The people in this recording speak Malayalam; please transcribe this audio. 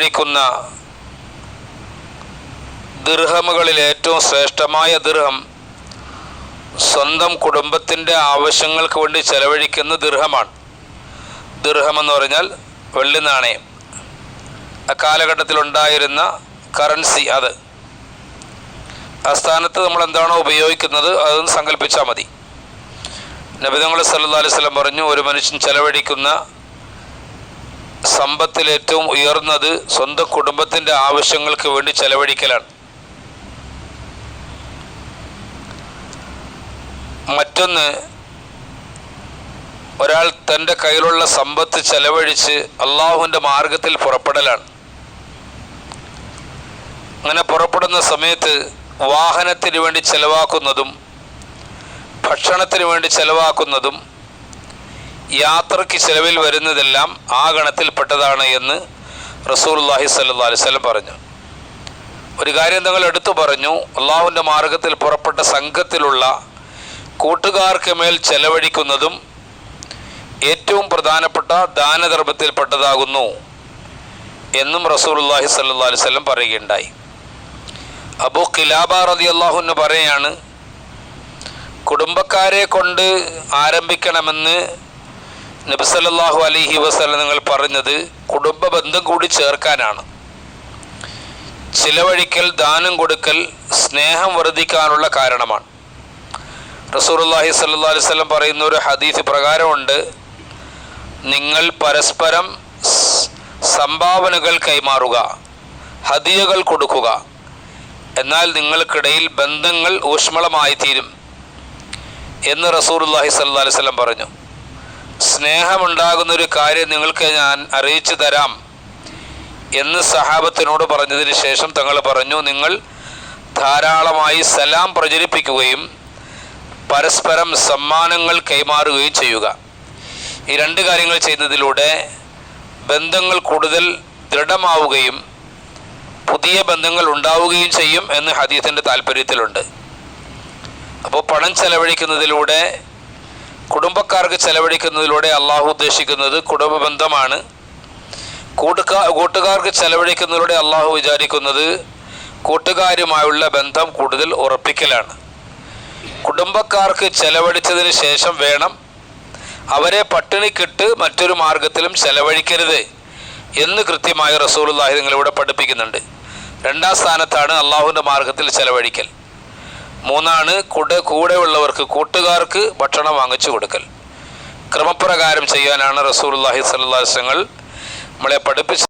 ചെലവഴിക്കുന്ന ദീർഹമുകളിൽ ഏറ്റവും ശ്രേഷ്ഠമായ ദീർഹം സ്വന്തം കുടുംബത്തിന്റെ ആവശ്യങ്ങൾക്ക് വേണ്ടി ചെലവഴിക്കുന്ന ദീർഘമാണ് ദീർഘം എന്ന് പറഞ്ഞാൽ വെള്ളി നാണയം. അക്കാലഘട്ടത്തിലുണ്ടായിരുന്ന കറൻസി അത്. ആ സ്ഥാനത്ത് നമ്മൾ എന്താണോ ഉപയോഗിക്കുന്നത് അതൊന്ന് സങ്കല്പിച്ചാൽ മതി. നബിതങ്ങൾ അലൈഹി സ്വലം പറഞ്ഞു ഒരു മനുഷ്യൻ ചെലവഴിക്കുന്ന സമ്പത്തിൽ ഏറ്റവും ഉയർന്നത് സ്വന്തം കുടുംബത്തിന്റെ ആവശ്യങ്ങൾക്ക് വേണ്ടി ചെലവഴിക്കലാണ്. മറ്റൊന്ന് ഒരാൾ തന്റെ കയ്യിലുള്ള സമ്പത്ത് ചെലവഴിച്ച് അള്ളാഹുവിന്റെ മാർഗത്തിൽ പുറപ്പെടലാണ്. അങ്ങനെ പുറപ്പെടുന്ന സമയത്ത് വാഹനത്തിന് വേണ്ടി ചെലവാക്കുന്നതും ഭക്ഷണത്തിന് വേണ്ടി ചെലവാക്കുന്നതും യാത്രയ്ക്ക് ചെലവിൽ വരുന്നതെല്ലാം ആ ഗണത്തിൽപ്പെട്ടതാണ് എന്ന് റസൂൽല്ലാഹി സല്ലാ അലിസ്ലം പറഞ്ഞു. ഒരു കാര്യം തങ്ങൾ എടുത്തു പറഞ്ഞു അള്ളാഹുവിന്റെ മാർഗത്തിൽ പുറപ്പെട്ട സംഘത്തിലുള്ള കൂട്ടുകാർക്ക് മേൽ ചെലവഴിക്കുന്നതും ഏറ്റവും പ്രധാനപ്പെട്ട ദാനധർമ്മത്തിൽപ്പെട്ടതാകുന്നു എന്നും റസൂലുല്ലാഹി സല്ലാ അലിസ്ലം പറയുകയുണ്ടായി. അബു കിലാബ റതി അള്ളാഹുന്ന് പറയാണ് കുടുംബക്കാരെ കൊണ്ട് ആരംഭിക്കണമെന്ന് നബിസല്ലാഹു അലഹി വസ്ലം നിങ്ങൾ പറഞ്ഞത് കുടുംബ ബന്ധം കൂടി ചേർക്കാനാണ്. ചിലവഴിക്കൽ ദാനം കൊടുക്കൽ സ്നേഹം വർദ്ധിക്കാനുള്ള കാരണമാണ്. റസൂർല്ലാഹി സല്ലാ അലൈഹി സ്വലം പറയുന്ന ഒരു ഹദീസ് പ്രകാരമുണ്ട് നിങ്ങൾ പരസ്പരം സംഭാവനകൾ കൈമാറുക ഹദിയകൾ കൊടുക്കുക എന്നാൽ നിങ്ങൾക്കിടയിൽ ബന്ധങ്ങൾ ഊഷ്മളമായി തീരും എന്ന് റസൂർല്ലാഹി സല്ലാ അലൈഹി സ്വലം പറഞ്ഞു. സ്നേഹമുണ്ടാകുന്ന ഒരു കാര്യം നിങ്ങൾക്ക് ഞാൻ അറിയിച്ചു തരാം എന്ന് സഹാബത്തിനോട് പറഞ്ഞതിന് ശേഷം തങ്ങൾ പറഞ്ഞു നിങ്ങൾ ധാരാളമായി സലാം പ്രചരിപ്പിക്കുകയും പരസ്പരം സമ്മാനങ്ങൾ കൈമാറുകയും ചെയ്യുക. ഈ രണ്ട് കാര്യങ്ങൾ ചെയ്യുന്നതിലൂടെ ബന്ധങ്ങൾ കൂടുതൽ ദൃഢമാവുകയും പുതിയ ബന്ധങ്ങൾ ഉണ്ടാവുകയും ചെയ്യും എന്ന് ഹദീസിന്റെ താല്പര്യത്തിലുണ്ട് അപ്പോൾ പണം ചെലവഴിക്കുന്നതിലൂടെ കുടുംബക്കാർക്ക് ചെലവഴിക്കുന്നതിലൂടെ അള്ളാഹു ഉദ്ദേശിക്കുന്നത് കുടുംബ ബന്ധമാണ്. കൂട്ടുകാർ കൂട്ടുകാർക്ക് ചെലവഴിക്കുന്നതിലൂടെ അള്ളാഹു വിചാരിക്കുന്നത് കൂട്ടുകാരുമായുള്ള ബന്ധം കൂടുതൽ ഉറപ്പിക്കലാണ്. കുടുംബക്കാർക്ക് ചെലവഴിച്ചതിന് ശേഷം വേണം അവരെ പട്ടിണിക്കിട്ട് മറ്റൊരു മാർഗത്തിലും ചെലവഴിക്കരുത് എന്ന് കൃത്യമായി റസൂലുള്ളാഹി നിങ്ങളിവിടെ പഠിപ്പിക്കുന്നുണ്ട്. രണ്ടാം സ്ഥാനത്താണ് അള്ളാഹുവിന്റെ മാർഗത്തിൽ ചെലവഴിക്കൽ. മൂന്നാണ് കൂടെ കൂടെയുള്ളവർക്ക് കൂട്ടുകാർക്ക് ഭക്ഷണം വാങ്ങിച്ചു കൊടുക്കൽ. ക്രമപ്രകാരം ചെയ്യാനാണ് റസൂൽ അള്ളാഹി വസല്ലം നമ്മളെ പഠിപ്പിച്ചത്